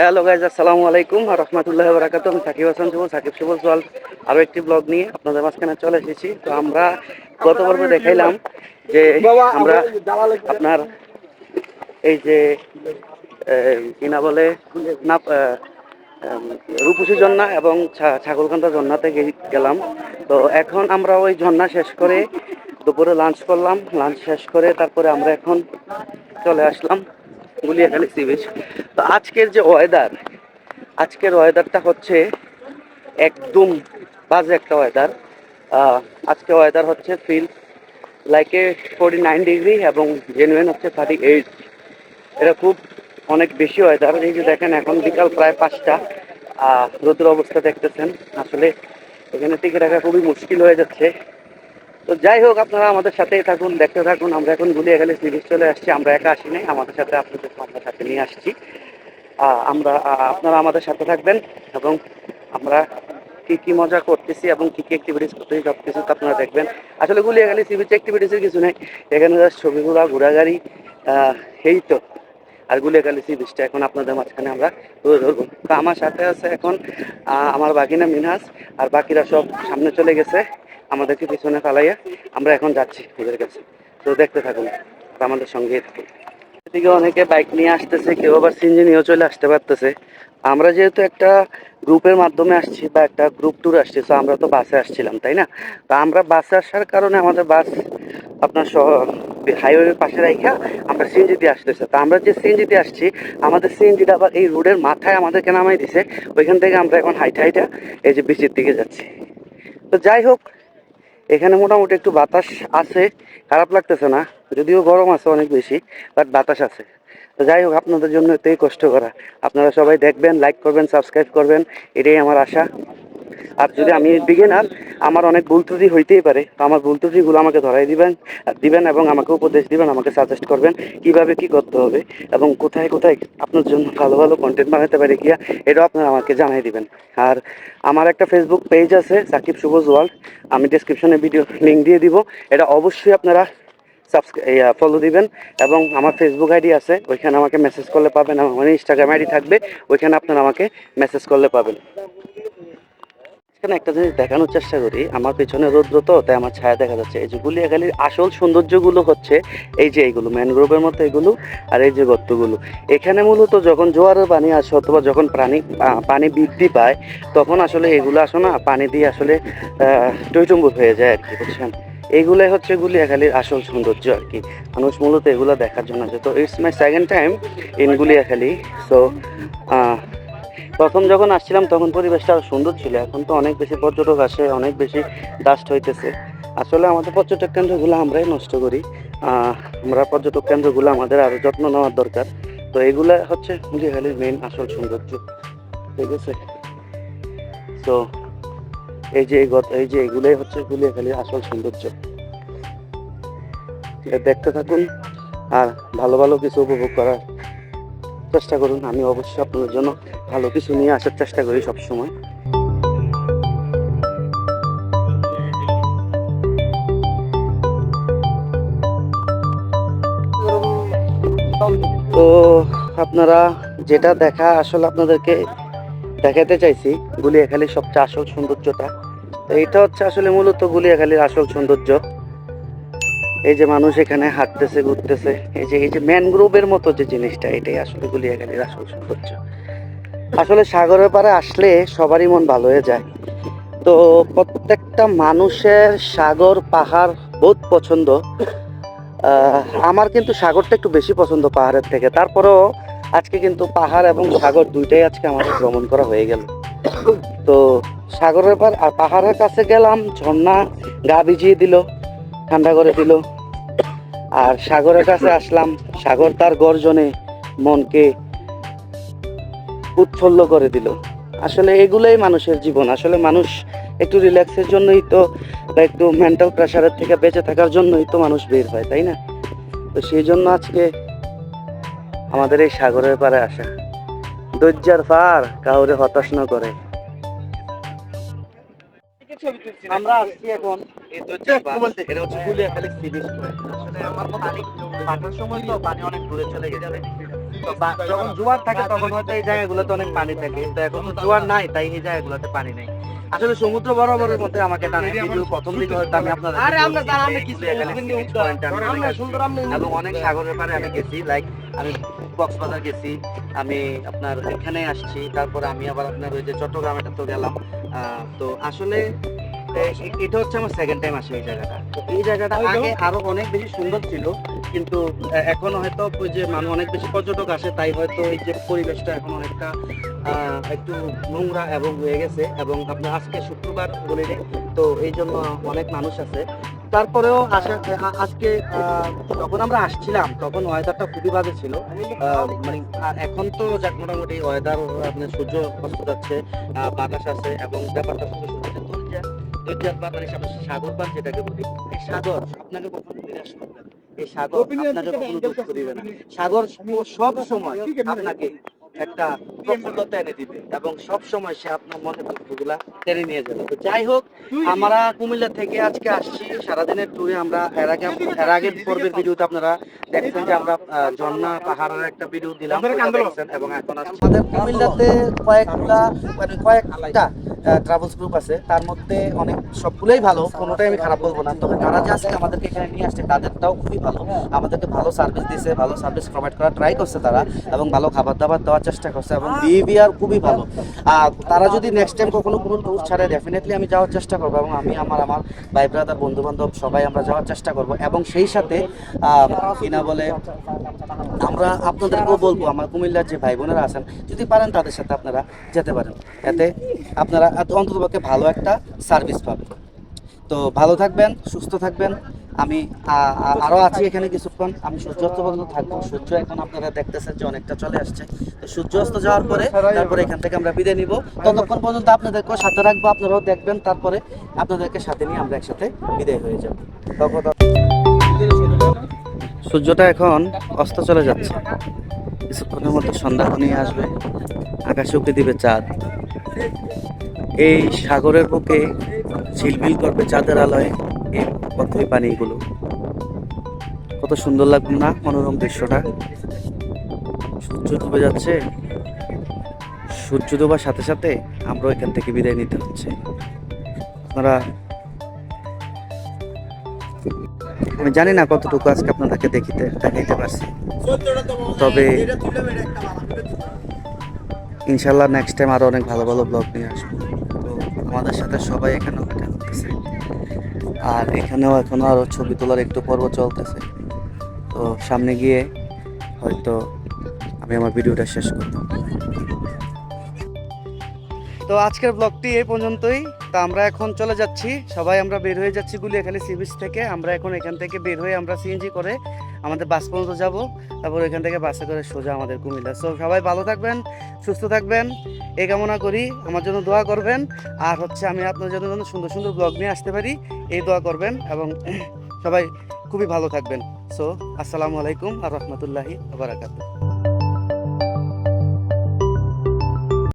Hello guys আসসালামু আলাইকুম আর রহমতুল্লাহ বারাকাত আমি সাকিব হাসান শুভ সাকিব শুভ ওয়ার্ল্ড আরও একটি ব্লগ নিয়ে আপনাদের মাঝখানে চলে এসেছি। তো আমরা গত পর্বে দেখাইলাম যে আমরা আপনার এই যে কি না বলে না রূপসী ঝর্ণা এবং ছাগলকান্দা ঝর্ণাতে গেলাম। তো এখন আমরা ওই ঝর্ণা শেষ করে দুপুরে লাঞ্চ করলাম। লাঞ্চ শেষ করে তারপরে আমরা এখন চলে আসলাম। গুলিয়াখালী সি বিচ তো আজকের যে ওয়েদার আজকের ওয়েদারটা হচ্ছে একদম বাজে একটা ওয়েদার আজকে ওয়েদার হচ্ছে feel like forty nine degree এবং জেনুইন হচ্ছে থার্টি এইট এটা খুব অনেক বেশি ওয়েদার এই যে দেখেন, এখন বিকাল প্রায় পাঁচটা। রোদের অবস্থা দেখতেছেন। আসলে এখানে টিকে রাখা খুবই মুশকিল হয়ে যাচ্ছে। তো যাই হোক, আপনারা আমাদের সাথেই থাকুন, দেখতে থাকুন। আমরা এখন গুলিয়ে গেলে সিরিজ চলে আসছি, আমরা একা আসি নাই আমাদের সাথে আপনাদের আমরা সাথে নিয়ে আসছি। আমরা আপনারা আমাদের সাথে থাকবেন এবং আমরা কি কি মজা করতেছি এবং কি কি অ্যাক্টিভিটিস করতেছি সব কিছু আপনারা দেখবেন। আসলে গুলিয়াখালী সি বিচ অ্যাক্টিভিটিসের কিছু নেই। এখানে ছবি ঘোরা ঘোরাঘাড়ি এই তো। আর গুলিয়াখালী সি বিচটা এখন আপনাদের মাঝখানে আমরা তুলে ধরবো। তো আমার সাথে আছে এখন আমার বাগিনা মিনহাস, আর বাকিরা সব সামনে চলে গেছে। আমাদেরকে পিছনে ফালাইয়া আমরা এখন যাচ্ছি ওদের কাছে। তো দেখতে থাকুন আমাদের সঙ্গেই থাকুন। এদিকে অনেকে বাইক নিয়ে আসতেছে, কেউ আবার সিনজি নিয়েও চলে আসতে পারতেছে। আমরা যেহেতু একটা গ্রুপের মাধ্যমে আসছি বা একটা গ্রুপ ট্যুর আসছি, তো আমরা তো বাসে আসছিলাম, তাই না? তো আমরা বাসে আসার কারণে আমাদের বাস আপনার হাইওয়ের পাশে রাখা আমরা সিএনজিতে আসতেছে। তো আমরা যে সিএনজিতে আসছি, আমাদের সিএনজিটা আবার এই রোডের মাথায় আমাদেরকে নামাই দিছে। ওইখান থেকে আমরা এখন হাইটা হাইটা এই যে বিচের দিকে যাচ্ছি। তো যাই হোক এখানে মোটামুটি একটু বাতাস আছে, খারাপ লাগতেছে না, যদিও গরম আছে অনেক বেশি বাট বাতাস আছে। তো যাই হোক, আপনাদের জন্য এতেই কষ্ট করা। আপনারা সবাই দেখবেন লাইক করবেন সাবস্ক্রাইব করবেন, এটাই আমার আশা। আর যদি আমি বিগিনার আমার অনেক ভুল ত্রুটি হইতেই পারে। আমার ভুল ত্রুটিগুলো আমাকে ধরাই দিবেন দিবেন এবং আমাকে উপদেশ দিবেন, আমাকে সাজেস্ট করবেন কীভাবে কি করতে হবে এবং কোথায় কোথায় আপনার জন্য ভালো ভালো কন্টেন্ট বানাতে পারে গিয়া এটাও আপনারা আমাকে জানাই দিবেন। আর আমার একটা ফেসবুক পেজ আছে, সাকিব শুভজ ওয়ার্ল্ড। আমি ডিসক্রিপশনে ভিডিও লিঙ্ক দিয়ে দিব। এটা অবশ্যই আপনারা সাবস্ক্রাইব ফলো দিবেন এবং আমার ফেসবুক আইডি আছে, ওইখানে আমাকে মেসেজ করলে পাবেন আমার ইনস্টাগ্রাম আইডি থাকবে, ওইখানে আপনারা আমাকে মেসেজ করলে পাবেন। এখানে একটা জিনিস দেখানোর চেষ্টা করি। আমার পেছনে রৌদ্র তো তাই আমার ছায়া দেখা যাচ্ছে। এই যে গুলিয়াখালীর আসল সৌন্দর্যগুলো হচ্ছে এই যে এইগুলো ম্যানগ্রোভের মতো এগুলো আর এই যে গর্তগুলো। এখানে মূলত যখন জোয়ারের পানি আসে অথবা যখন পানি পা- পানি বৃদ্ধি পায় তখন আসলে এগুলো আসে না পানি দিয়ে আসলে আহ, হয়ে যায় আর কি বুঝছেন? এইগুলাই হচ্ছে গুলিয়াখালীর আসল সৌন্দর্য আর কি। মানুষ মূলত এগুলো দেখার জন্য আছে তো it's my second time in Guliakhali so প্রথম যখন আসছিলাম, তখন পরিবেশটা আরও সুন্দর ছিল। এখন তো অনেক বেশি পর্যটক আসে, অনেক বেশি ডাস্ট হইতেছে। আসলে আমাদের পর্যটক কেন্দ্রগুলো আমরাই নষ্ট করি। আমরা পর্যটক কেন্দ্রগুলো আমাদের আরও যত্ন নেওয়ার দরকার। তো এগুলো হচ্ছে গুলিয়াখালীর মেইন আসল সৌন্দর্য। ঠিক আছে? তো এই যে এই যে এগুলোই হচ্ছে গুলিয়াখালীর আসল সৌন্দর্য। দেখতে থাকুন, আর ভালো ভালো কিছু উপভোগ করার চেষ্টা করুন, আমি অবশ্যই আপনাদের জন্য ভালো কিছু নিয়ে আসার চেষ্টা করি সব সময় তো আপনারা যেটা দেখা, আসলে আপনাদেরকে দেখাতে চাইছি, গুলিয়াখালীর সবচেয়ে আসল সৌন্দর্যটা। এটা হচ্ছে আসলে মূলত গুলিয়াখালীর আসল সৌন্দর্য। এই যে মানুষ এখানে হাঁটতেছে, ঘুরতেছে, এই যে এই যে ম্যানগ্রোভের মতো যে জিনিসটা, এটাই আসলে গুলিয়াখালীর আসল সৌন্দর্য আসলে সাগরের পাড়ে আসলে সবারই মন ভালো হয়ে যায়। তো প্রত্যেকটা মানুষের সাগর, পাহাড় বহুত পছন্দ। আমার কিন্তু সাগরটা একটু বেশি পছন্দ পাহাড়ের থেকে। তারপরেও আজকে কিন্তু পাহাড় এবং সাগর দুইটাই আজকে আমাদের ভ্রমণ করা হয়ে গেল। তো সাগরের পার আর পাহাড়ের কাছে গেলাম, ঝর্ণা, গা ভিজিয়ে দিল। ঠান্ডা করে দিল। আর সাগরের কাছে আসলাম। সাগর তার গর্জনে মনকে উৎফুল্ল করে দিল। আসলে এগুলোই মানুষের জীবন। আসলে মানুষ একটু রিল্যাক্সের জন্যই তো বা একটু মেন্টাল প্রেশারের থেকে বেঁচে থাকার জন্যই তো মানুষ বের হয়, তাই না? তো সেই জন্য আজকে আমাদের এই সাগরের পারে আসা। দৈর্যার পার কাউরে হতাশ না করে। আমরা আসছি এখন এই দৈর্যার পার এটা হচ্ছে গুলিয়াখালী সি বিচ আমার পানি পাঠার সময় তো পানি অনেক দূরে চলে গেছে। যখন জোয়ার থাকে তখন হয়তো এই জায়গাগুলোতে অনেক পানি থাকে। তো এখন জোয়ার নাই তাই এই জায়গাগুলোতে পানি নেই। আসলে সমুদ্র বরাবরের মধ্যে আমাকে টানে। কিন্তু প্রথম দিকে হয়তো আমি আপনাদের আরে আমরা আমরা কিছু আমরা সুন্দর আমরা এবং অনেক সাগরের পাড়ে আমি গেছি। লাইক আমি কক্সবাজার গেছি। আমি আপনার এখানে আসছি। তারপরে আমি আবার আপনার ওই যে চট্টগ্রামে তো গেলাম। তো আসলে এটা হচ্ছে আমার সেকেন্ড টাইম আসে এই জায়গাটা। এই জায়গাটা আগে আরও অনেক বেশি সুন্দর ছিল কিন্তু এখন হয়তো ওই যে মানুষ অনেক বেশি পর্যটক আসে তাই হয়তো এই যে পরিবেশটা এখন অনেকটা আহ, একটু নোংরা এবং হয়ে গেছে এবং আপনার আজকে শুক্রবার বলে তো এই জন্য অনেক মানুষ আছে। তারপরেও আজকে যখন আমরা আসছিলাম তখন ওয়েদারটা খুবই বাজে ছিল। মানে এখন তো যাক মোটামুটি ওয়েদার আপনার সূর্য অস্ত যাচ্ছে বাতাস আছে এবং ব্যাপারটা মানে সাগর পান যেটাকে বলি। এই সাগর আপনাকে কখনো নিরাশ করবে এই সাগর আপনাকে কখনো দুঃখ দিবে না। সাগর সব সময় আপনাকে একটা প্রফুল্লতা এনে দিবে এবং সব সময় সে আপনার মনে দুঃখগুলা টেনে নিয়ে যাবে। তো যাই হোক আমরা কুমিল্লা থেকে আজকে আসছি। সারাদিনের ট্যুরে আমরা এর আগে এর আগের পর্বের ভিডিওতে আপনারা দেখছেন যে আমরা ঝর্ণা পাহাড়ের একটা ভিডিও দিলাম। এবং এখন আসছি। আমাদের কুমিল্লাতে কয়েকটা মানে কয়েকটা ট্রাভেলস গ্রুপ আছে। তার মধ্যে অনেক সবগুলোই ভালো কোনোটাই আমি খারাপ বলব না। তবে তারা যে আজকে আমাদেরকে এখানে নিয়ে আসছে তাদেরটাও খুবই ভালো। আমাদেরকে ভালো সার্ভিস দিয়েছে ভালো সার্ভিস প্রোভাইড করার ট্রাই করছে তারা এবং ভালো খাবার দাবার দেওয়ার চেষ্টা করছে এবং বিহেভিয়ার খুবই ভালো। আর তারা যদি নেক্সট টাইম কখনো কোনো ট্যুর ছাড়ে ডেফিনেটলি আমি যাওয়ার চেষ্টা করব এবং আমি আমার আমার ভাই ব্রাদার বন্ধু বান্ধব সবাই আমরা যাওয়ার চেষ্টা করব। এবং সেই সাথে আহ, কি না বলে আমরা আপনাদেরকেও বলব আমার কুমিল্লার যে ভাই বোনেরা আছেন যদি পারেন তাদের সাথে আপনারা যেতে পারেন। এতে আপনারা অন্ততপক্ষে ভালো একটা সার্ভিস পাবেন। তো ভালো থাকবেন সুস্থ থাকবেন। আমি, আ- আ- আরও আছি এখানে কিছুক্ষণ। আমি সূর্যাস্ত পর্যন্ত থাকব। সূর্য এখন আপনারা দেখতেছেন যে অনেকটা চলে আসছে। তো সূর্যাস্ত যাওয়ার পরে তারপরে এখান থেকে আমরা বিদায় নিব। ততক্ষণ পর্যন্ত আপনাদেরকেও সাথে রাখব, আপনারাও দেখবেন। তারপরে আপনাদেরকে সাথে নিয়ে আমরা একসাথে বিদায় হয়ে যাব। সূর্যটা এখন অস্ত চলে যাচ্ছে। কিছুক্ষণের মধ্যে সন্ধ্যা ঘনিয়ে আসবে। আকাশে উঠে দিবে চাঁদ। এই সাগরের বুকে ঝিলমিল করবে চাঁদের আলোয়। পথে পানিগুলো। কত সুন্দর লাগবে না মনোরম দৃশ্যটা? সূর্য ডুবে যাচ্ছে। সূর্য ডোবার সাথে সাথে আমরা এখান থেকে বিদায় নিতে হচ্ছে। আপনারা আমি জানি না কতটুকু আজকে আপনাদেরকে দেখিতে দেখাইতে পারছি। তবে ইনশাল্লাহ নেক্সট টাইম আরও অনেক ভালো ভালো ব্লগ নিয়ে আসব। তো আমাদের সাথে সবাই এখানে আর এখানেও এখনও আরও ছবি তোলার একটু পর্ব চলতেছে। তো সামনে গিয়ে হয়তো আমি আমার ভিডিওটা শেষ করব। তো আজকের ব্লগটি এই পর্যন্তই। তো আমরা এখন চলে যাচ্ছি। সবাই আমরা বের হয়ে যাচ্ছি গুলিয়াখালী সি বিচ থেকে। আমরা এখন এখান থেকে বের হয়ে আমরা সিএনজি করে আমাদের বাস পর্যন্ত যাব। তারপর এখান থেকে বাসে করে সোজা আমাদের কুমিল্লা। সো সবাই ভালো থাকবেন, সুস্থ থাকবেন। এই কামনা করি। আমার জন্য দোয়া করবেন। আর হচ্ছে আমি আপনার জন্য যেন সুন্দর সুন্দর ব্লগ নিয়ে আসতে পারি, এই দোয়া করবেন এবং সবাই খুবই ভালো থাকবেন। সো আসসালামু আলাইকুম আর রহমতুল্লাহি বারাকাতুহ